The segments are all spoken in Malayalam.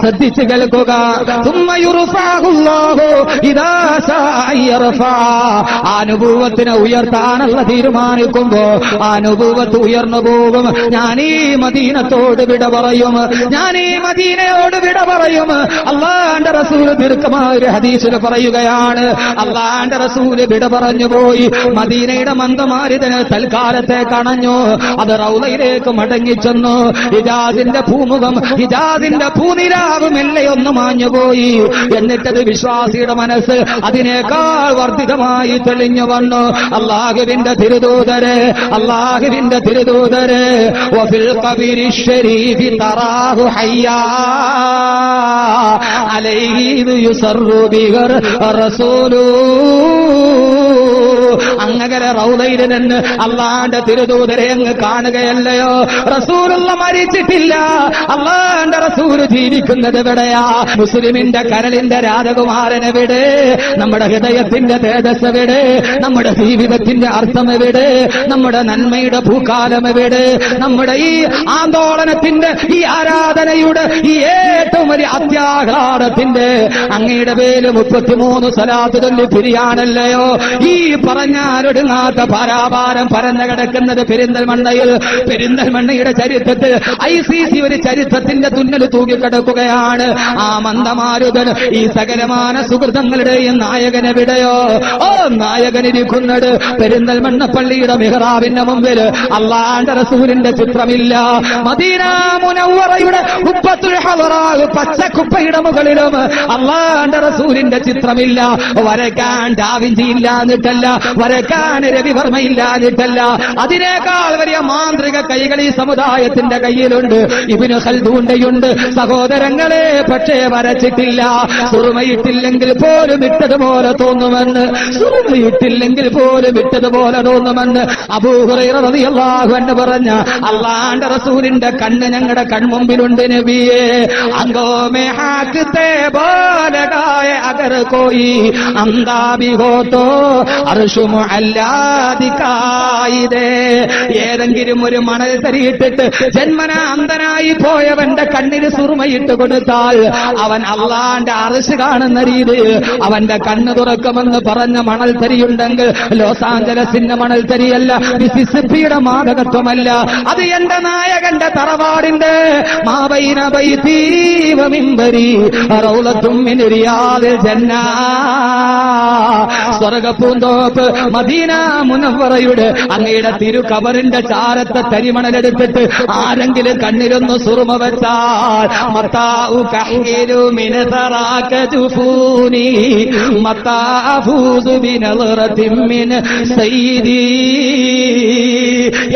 ശ്രദ്ധിച്ചു കേൾക്കുക. അനുഭവത്തിന് ഉയർത്താനുള്ള തീരുമാനിക്കുമ്പോ അനുഭവത്ത് ഉയർന്നു പോകും. ഞാൻ ഈ മദീനത്തോട് വിട പറയും. ഞാൻ ഈ മദീനയോട് വിട പറയും. അള്ളാന്റെ റസൂൽ ദീർഘമായ ഹദീസിൽ പറയുകയാണ്. അള്ളാന്റെ റസൂൽ വിട പറഞ്ഞു പോയി. മദീനയുടെ മന്ദമാരിതന് തൽക്കാലത്തെ കണഞ്ഞു. അത് റൗലയിലേക്ക് മടങ്ങിച്ചെന്നു. ഹിജാസിന്റെ ഭൂമുഖം ഹിജാസിന്റെ ഭൂനില മെല്ലെ ഒന്ന് മാഞ്ഞുപോയി. എന്നിട്ടത് വിശ്വാസിയുടെ മനസ്സ് അതിനേക്കാൾ വർദ്ധിതമായി തെളിഞ്ഞു വന്നു. അള്ളാഹുവിന്റെ തിരുദൂതര് അള്ളാഹുവിന്റെ തിരുദൂതര് വഫിൽ ഖബരി ശരീഫി അലൈഹി അങ്ങകര റൗദയിൽ നിന്ന് അള്ളാന്റെ തിരുദൂതരെ അങ്ങ് കാണുകയല്ലയോ? റസൂലുള്ള മരിച്ചിട്ടില്ല. അള്ളാന്റെ റസൂൽ ജീവിക്കുന്നത് എവിടെയാ? മുസ്ലിമിന്റെ കരളിന്റെ രാജകുമാരൻ എവിടെ നമ്മുടെ ഹൃദയത്തിന്റെ തേജസ് എവിടെ? നമ്മുടെ ജീവിതത്തിന്റെ അർത്ഥം എവിടെ? നമ്മുടെ നന്മയുടെ ഭൂകാലം എവിടെ? നമ്മുടെ ഈ ആന്തോളനത്തിന്റെ ഈ ആരാധനയുടെ ഈ ഏറ്റവും വലിയ അത്യാഹ്ലാദത്തിന്റെ അങ്ങയുടെ പേര് മുപ്പത്തിമൂന്ന് സലാത്ത് ചൊല്ലി ഈ പറഞ്ഞാലൊടുങ്ങാത്ത പാരാപാരം പരന്നു കിടക്കുന്നത് പെരിന്തൽമണ്ണയിൽ. പെരിന്തൽമണ്ണയുടെ ചരിത്രത്തിൽ ഐ സി സി ഒരു ചരിത്രത്തിന്റെ തുന്നൽ തൂക്കിക്കിടക്കുകയാണ് ആ മന്ദമാരുതൻ ഈ സകലമാന സുഹൃതങ്ങളുടെയും നായകനെ വിടയോ? ഓ നായകനിരിക്കുന്നത് പെരിന്തൽമണ്ണ പള്ളിയുടെ മിഹ്റാബിന്റെ മുമ്പിൽ. അള്ളാണ്ട റസൂലിന്റെ ചിത്രമില്ല. മദീന മുനവറയുടെ പച്ചക്കുപ്പയുടെ മുകളിലും അള്ളാണ്ട റസൂലിന്റെ ചിത്രമില്ല. വരക്കാൻ ഡാവിഞ്ചി ഇല്ലാന്നിട്ടല്ല. വരയ്ക്കാൻ തടയാൻ രവിവർമ്മയില്ലാഞ്ഞിട്ടല്ല. അതിനേക്കാൾ വലിയ മാന്ത്രിക കൈകൾ ഈ സമുദായത്തിന്റെ കയ്യിലുണ്ട്. ഇവന് ഹൽദൂണ്ടയുണ്ട് സഹോദരങ്ങളെ പക്ഷേ വരച്ചിട്ടില്ല. സുറുമയിട്ടില്ലെങ്കിൽ പോലും ഇട്ടതുപോലെ തോന്നുമെന്ന്. സുറുമയിട്ടില്ലെങ്കിൽ പോലും ഇട്ടതുപോലെ തോന്നുമെന്ന് അബൂഹുറയിറതിയല്ലാഹുവെന്ന് പറഞ്ഞ അള്ളാണ്ട റസൂലിന്റെ കണ്ണ് ഞങ്ങളുടെ കൺമുമ്പിലുണ്ട് നബിയെ. അങ്കോമേ പോലെ അകർ കോയി. അന്താബി ഹോത്തോ അർഷുമ അല്ലാതിക്കായിതേ. ഏതെങ്കിലും ഒരു മണൽ തരിയിട്ടിട്ട് ജന്മന അന്ധനായി പോയവന്റെ കണ്ണിന് സുറുമയിട്ട് കൊടുത്താൽ അവൻ അള്ളാന്റെ അറസ് കാണുന്ന രീതി. അവന്റെ കണ്ണ് തുറക്കുമെന്ന് പറഞ്ഞ മണൽ തരിയുണ്ടെങ്കിൽ ലോസ് ആഞ്ചലസിന്റെ മണൽ തരിയല്ല മിസിസിപ്പിയുടെ മാതകത്വമല്ല അത് എന്റെ നായകന്റെ തറവാടിന്റെ. മാവൈന ബൈതീവമിമ്പരി റൗലത്തും മിൻ റിയാദിൽ ജന്നാ സ്വർഗപ്പൂന്തോപ്പ് മദീന മുനവറയുടെ അങ്ങയുടെ തിരു കബറിന്റെ ചാരത്തെ തരിമണലെടുത്തിട്ട് ആരെങ്കിലും കണ്ണിലൊന്ന് സുറുമ വെച്ചാൽ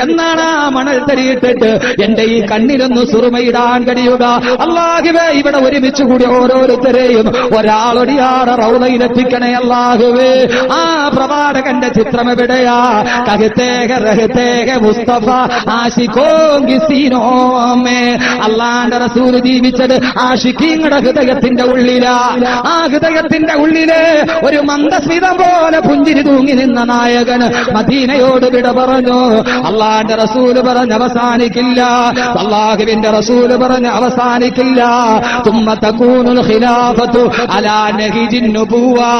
എന്നാണ് ആ മണൽ തരിയിട്ടിട്ട് എന്റെ ഈ കണ്ണിലൊന്ന് സുറുമയിടാൻ കഴിയുക. അള്ളാഹുവേ ഇവിടെ ഒരുമിച്ച് കൂടി ഓരോരുത്തരെയും ഒരാളൊടിയാറ റൗളയിലെത്തിക്കണേ അല്ലാഹുവേ. ആ പ്രവാചകന്റെ ചിത്രം എവിടെയാ കഹത്തേക റഹത്തേക മുസ്തഫ ആശിക്കോങ്കി സീനോമേ. അള്ളാന്റെ റസൂൽ ജീവിച്ചത് ആഷിക്കീങ്ങളുടെ ഹൃദയത്തിന്റെ ഉള്ളിലാ. ആ ഹൃദയത്തിന്റെ ഉള്ളിൽ ഒരു മന്ദസ്മിതം പോലെ പുഞ്ചിരി തൂങ്ങി നിന്ന നായകൻ മദീനയോട് വിട പറഞ്ഞു. അള്ളാന്റെ റസൂൽ പറഞ്ഞ് അവസാനിക്കില്ല. അള്ളാഹുവിന്റെ റസൂൽ പറഞ്ഞ് അവസാനിക്കില്ല. തുമ്മ തകൂനുൽ ഖിലാഫത്തു അലാ നഹിജിൻ നുബുവാ.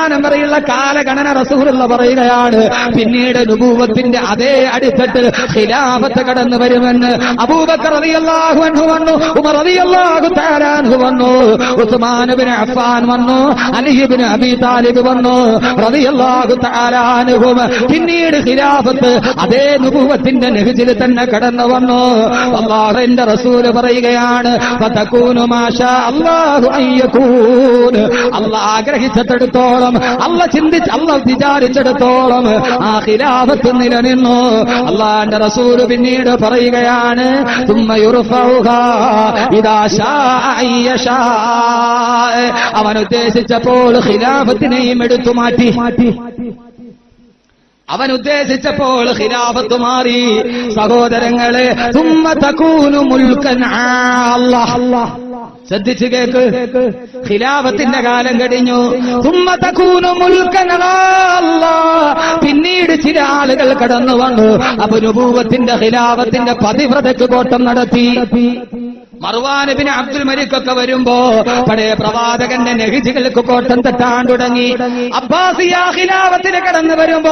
ലോകാവസാനം വരെയുള്ള കാലഗണന റസൂലുള്ള പറയുകയാണ് പിന്നീട് നുബൂവത്തിന്റെ അതേ അടിത്തട്ടിൽ ഖിലാഫത്ത് കടന്നു വരുമെന്ന് അബൂബക്കർ റളിയല്ലാഹു അൻഹു വന്നു ഉമർ റളിയല്ലാഹു തആല അൻഹു വന്നു ഉസ്മാൻ ഇബ്നു അഫ്ഫാൻ വന്നു അലി ഇബ്നു അബീ താലിബ് വന്നു റളിയല്ലാഹു തആല അൻഹു. പിന്നീട് ഖിലാഫത്ത് അതേ നുബൂവത്തിന്റെ നെഹ്ജിൽ തന്നെ കടന്നു വന്നു. അല്ലാഹുവിന്റെ റസൂൽ പറയുകയാണ് ഫതകൂനു മാഷാ അല്ലാഹു അല്ലാഹ് അല്ല ചിന്തിച്ച് അല്ല വിചാരിച്ചിടത്തോളം ആ ഖിലാഫത്ത് നിലനിന്നു. അള്ളാന്റെ റസൂൽ പിന്നീട് പറയുകയാണ്. അവൻ ഉദ്ദേശിച്ചപ്പോൾ ഖിലാഫത്തിനെയും എടുത്തു മാറ്റി. മാറ്റി അവൻ ഉദ്ദേശിച്ചപ്പോൾ ഖിലാഫത്ത് മാറി. സഹോദരങ്ങളെ തുമ്മ തകൂനു മുൽക്കൻ ആ അല്ലാഹ് ശ്രദ്ധിച്ചു കേക്ക്. ഖിലാഫത്തിന്റെ കാലം കഴിഞ്ഞു. പിന്നീട് ചില ആളുകൾ കടന്നു വന്നു. അപ്പൊ രൂപത്തിന്റെ ഖിലാഫത്തിന്റെ പതിവ്രതയ്ക്ക് കോട്ടം നടത്തി. മറുവാനബിന് അബ്ദുൽ മലിക്കൊക്കെ വരുമ്പോ പഴയ പ്രവാചകന്റെ നെഹിജികൾക്ക് കോട്ടം തട്ടാൻ തുടങ്ങി. അബ്ബാസിയാഹിലാവത്തിന് കടന്നു വരുമ്പോ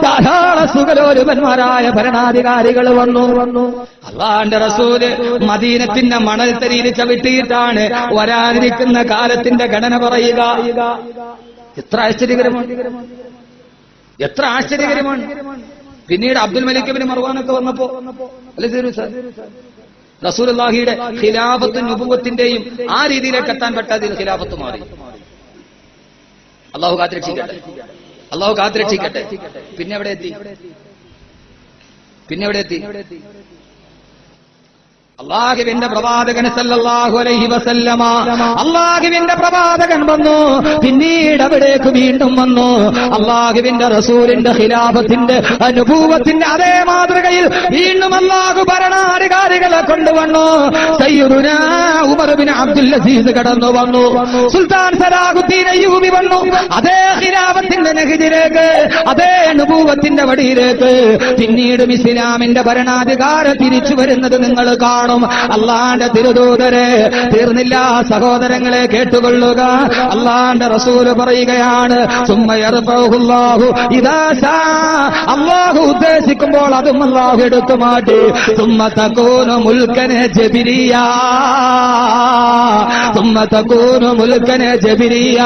ധാരാളം സുഖലോലുപന്മാരായ ഭരണാധികാരികൾ വന്നു. വന്നു അള്ളാന്റെ റസൂൽ മദീനത്തിന്റെ മണൽ തരിയിൽ ചവിട്ടിയിട്ടാണ് വരാനിരിക്കുന്ന കാലത്തിന്റെ ഘടന പറയുക. എത്ര ആശ്ചര്യകരമാണ്. എത്ര ആശ്ചര്യകരമാണ്. പിന്നീട് അബ്ദുൽ മലിക്കബിന് മറുവാനൊക്കെ വന്നപ്പോ. അല്ലെ സാർ? റസൂലുള്ളാഹിയുടെ ഖിലാഫത്തും നുബുവത്തിന്റെയും ആ രീതിയിലേക്ക് എത്താൻ പറ്റാതെ ഖിലാഫത്ത് മാറി. അള്ളാഹു കാത്തിരക്ഷിക്കട്ടെ. അള്ളാഹു കാത്തിരക്ഷിക്കട്ടെ. പിന്നെ എവിടെ എത്തി? പിന്നെ എവിടെ എത്തി? അള്ളാഹുവിന്റെ പ്രവാചകൻ സല്ലല്ലാഹു അലൈഹി വസല്ലമ അള്ളാഹുവിന്റെ പ്രവാചകൻ വന്നു. പിന്നീട് അവിടേക്ക് വീണ്ടും വന്നു. അള്ളാഹുവിന്റെ റസൂലിന്റെ ഖിലാഫത്തിന്റെ അനുഭൂവത്തിന്റെ അതേ മാതൃകയിൽ വീണ്ടും അള്ളാഹു ഭരണാധികാരികളെ കൊണ്ടുവന്നു. സയ്യിദുനാ ഉമർ ബിൻ അബ്ദുൽ അസീസ് കടന്നു വന്നു. സുൽത്താൻ സലാഹുദ്ദീൻ അയ്യൂബി വന്നു. അതേ ഖിലാഫത്തിന്റെ നെഹിദിലേക്ക് അതേ അനുഭൂവത്തിന്റെ വടിയിലേക്ക്. പിന്നീടും ഇസ്ലാമിന്റെ ഭരണാധികാരം തിരിച്ചു വരുന്നത് നിങ്ങൾ കാണും. അള്ളാന്റെ തിരുദൂതരെ തീർന്നില്ല സഹോദരങ്ങളെ കേട്ടുകൊള്ളുക. അള്ളാന്റെ റസൂൽ പറയുകയാണ് സുമ്മയറുല്ലാഹു ഇതാ ശാ. അള്ളാഹു ഉദ്ദേശിക്കുമ്പോൾ അതും അള്ളാഹു എടുത്തു മാറ്റി. സുമ്മ തകൂനു മുൽക്കനെ ജബിരിയ. സുമ്മ തകൂനു മുൽക്കനെ ജബിരിയ.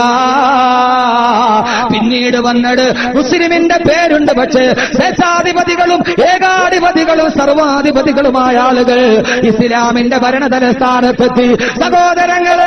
പിന്നീട് വന്നത് മുസ്ലിമിന്റെ പേരുണ്ട് പക്ഷേ സ്വേച്ഛാധിപതികളും ഏകാധിപതികളും സർവാധിപതികളുമായ ആളുകൾ ഇസ്ലാമിന്റെ ഭരണതലസ്ഥാനത്തെത്തി. സഹോദരങ്ങൾ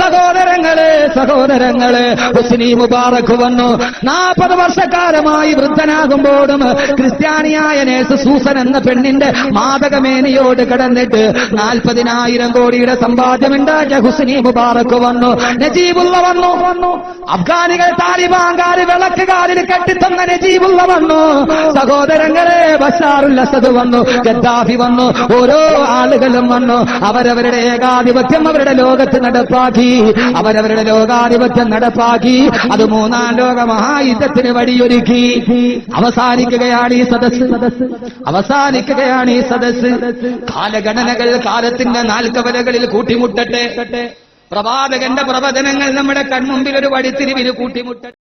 സഹോദരങ്ങളെ സഹോദരങ്ങളെ ഹുസ്നി മുബാറക്ക് വന്നു. നാൽപ്പത് വർഷക്കാലമായി വൃദ്ധനാകുമ്പോഴും ക്രിസ്ത്യാനിയായ നേഴ്സ് സൂസൻ എന്ന പെണ്ണിന്റെ മാതകമേനിയോട് കടന്നിട്ട് നാൽപ്പതിനായിരം കോടിയുടെ സമ്പാദ്യമുണ്ടാക്കിയ ഹുസ്നി മുബാറക്ക് വന്നു. നജീബുള്ള വന്നു. അഫ്ഗാനികൾ താലിബാൻകാർ വിളക്കുകാരിൽ കെട്ടിത്തന്ന നജീബുള്ള വന്നു. സഹോദരങ്ങളെ ബഷാറുൽ വന്നു. ഗദ്ദാഫി വന്നു. ഓരോ ആളുകളും വന്നു. അവരവരുടെ ഏകാധിപത്യം അവരുടെ ലോകത്ത് നടപ്പാക്കി. അവരവരുടെ ലോകാധിപത്യം നടപ്പാക്കി. അത് മൂന്നാം ലോക മഹായുദ്ധത്തിന് വഴിയൊരുക്കി. അവസാനിക്കുകയാണ് ഈ സദസ് അവസാനിക്കുകയാണ് ഈ സദസ് കാലഗണനകൾ കാലത്തിന്റെ നാൽക്കവലകളിൽ കൂട്ടിമുട്ടട്ടെ. പ്രവാചകന്റെ പ്രവചനങ്ങൾ നമ്മുടെ കൺമുമ്പിൽ ഒരു വഴിത്തിരിവിന് കൂട്ടിമുട്ടട്ടെ.